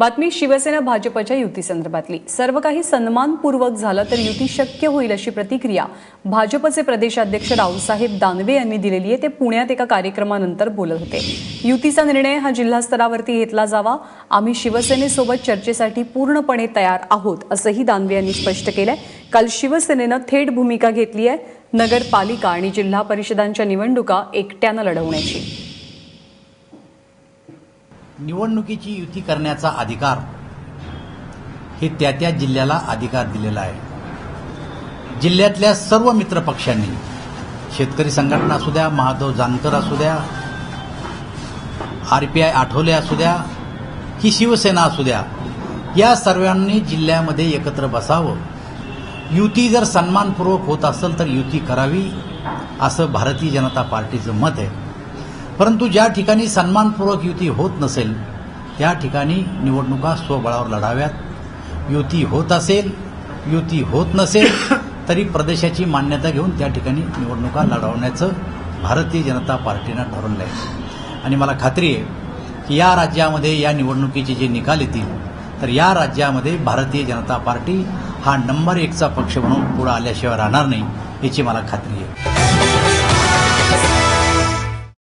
बातमी शिवसेना भाजपच्या युतीसंदर्भातली सर्व काही सन्मानपूर्वक झालं तर युती शक्य होईल अशी प्रतिक्रिया भाजपचे प्रदेशाध्यक्ष रावसाहेब दानवे यांनी दिलेली आहे. ते पुण्यात एका कार्यक्रमानंतर बोलत होते. युतीचा निर्णय हा जिल्हा स्तरावरती घेतला जावा. आम्ही शिवसेनेसोबत चर्चेसाठी पूर्णपणे तयार आहोत असंही दानवे यांनी स्पष्ट केलंय. काल शिवसेनेनं थेट भूमिका घेतली आहे. नगरपालिका आणि जिल्हा परिषदांच्या निवडणुका एकट्यानं लढवण्याची. निवडणुकीची युती करण्याचा अधिकार हे त्या त्या जिल्ह्याला अधिकार दिलेला आहे. जिल्ह्यातल्या सर्व मित्र पक्षांनी शेतकरी संघटना असू द्या महादेव जानकर असू द्या आर पी आय आठवले असू द्या की शिवसेना असू द्या या सर्वांनी जिल्ह्यामध्ये एकत्र बसावं. युती जर सन्मानपूर्वक होत असेल तर युती करावी असं भारतीय जनता पार्टीचं मत आहे. परंतु ज्या ठिकाणी सन्मानपूर्वक युती होत नसेल त्या ठिकाणी निवडणुका स्वबळावर लढाव्यात. युती होत असेल युती होत नसेल तरी प्रदेशाची मान्यता घेऊन त्या ठिकाणी निवडणुका लढवण्याचं भारतीय जनता पार्टीनं ठरवलं आहे. आणि मला खात्री आहे की या राज्यामध्ये या निवडणुकीचे जे निकाल येतील तर या राज्यामध्ये भारतीय जनता पार्टी हा नंबर एकचा पक्ष म्हणून पुढे आल्याशिवाय राहणार नाही याची मला खात्री आहे.